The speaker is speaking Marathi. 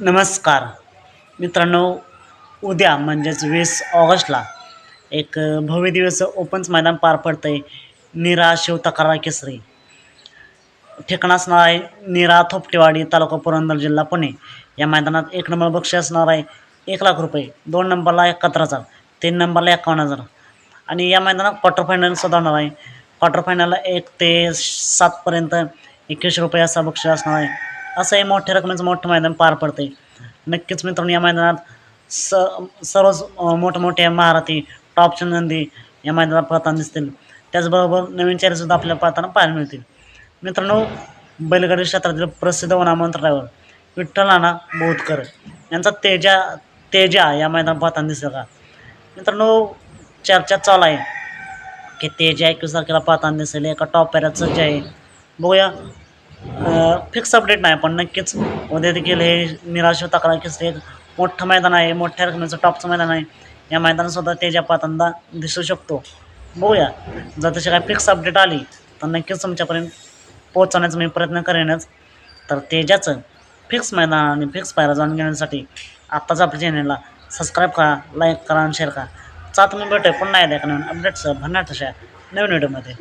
नमस्कार. मित्रांनो उद्या म्हणजेच वीस ऑगस्टला एक भव्य दिवस ओपन्स मैदान पार पडतं आहे निरा शिव तक्रार केसरी. ठिकाण असणार आहे निरा थोपटेवाडी तालुका पुरंदर जिल्हा पुणे. या मैदानात एक नंबर बक्षीस असणार आहे एक लाख रुपये. दोन नंबरला एकाहत्तर हजार तीन नंबरला एकावन्न हजार. आणि या मैदानात क्वार्टर फायनलसुद्धा होणार आहे. क्वार्टर फायनलला एक ते सातपर्यंत एकवीसशे रुपये असा बक्षीस असणार आहे. असं हे मोठ्या रकमेचं मोठं मैदान पार पडतं आहे नक्कीच मित्रांनो या मैदानात स सर्वच अं, मोठमोठे महारथी टॉपचंद नंदी या मैदानात पाहताना दिसतील. त्याचबरोबर नवीन चेहरेसुद्धा आपल्याला पाहताना पाहायला मिळतील. मित्रांनो बैलगाडी क्षेत्रातील प्रसिद्ध वनामंत ड्रायव्हर विठ्ठल नाना बोधकर यांचा तेजा तेजा या मैदानात पाहताना दिसेल का मित्रांनो चर्चा चालू आहे की तेजा एकवीस तारखेला पाहताना दिसेल. एका टॉप पॅराचं जे आहे बघूया फिक्स अपडेट नाही पण नक्कीच उद्या देखील हे निराश तक्रार केसरी एक मोठं मैदान आहे मोठ्या रकमेचं टॉपचं मैदान आहे या मैदानातसुद्धा तेजा पातंदा दिसू शकतो. बघूया. जर तशी काय फिक्स अपडेट आली तर नक्कीच तुमच्यापर्यंत पोहोचवण्याचा मी प्रयत्न करेनच. तर तेजाचं फिक्स मैदान आणि फिक्स पायरा जाणून घेण्यासाठी आत्ताच आपल्या चॅनलला सबस्क्राईब करा लाईक करा आणि शेअर करा. चा तुम्ही भेटूया पुन्हा एकदा का नवीन अपडेट्स भन्नाट अशा नवीन व्हिडिओमध्ये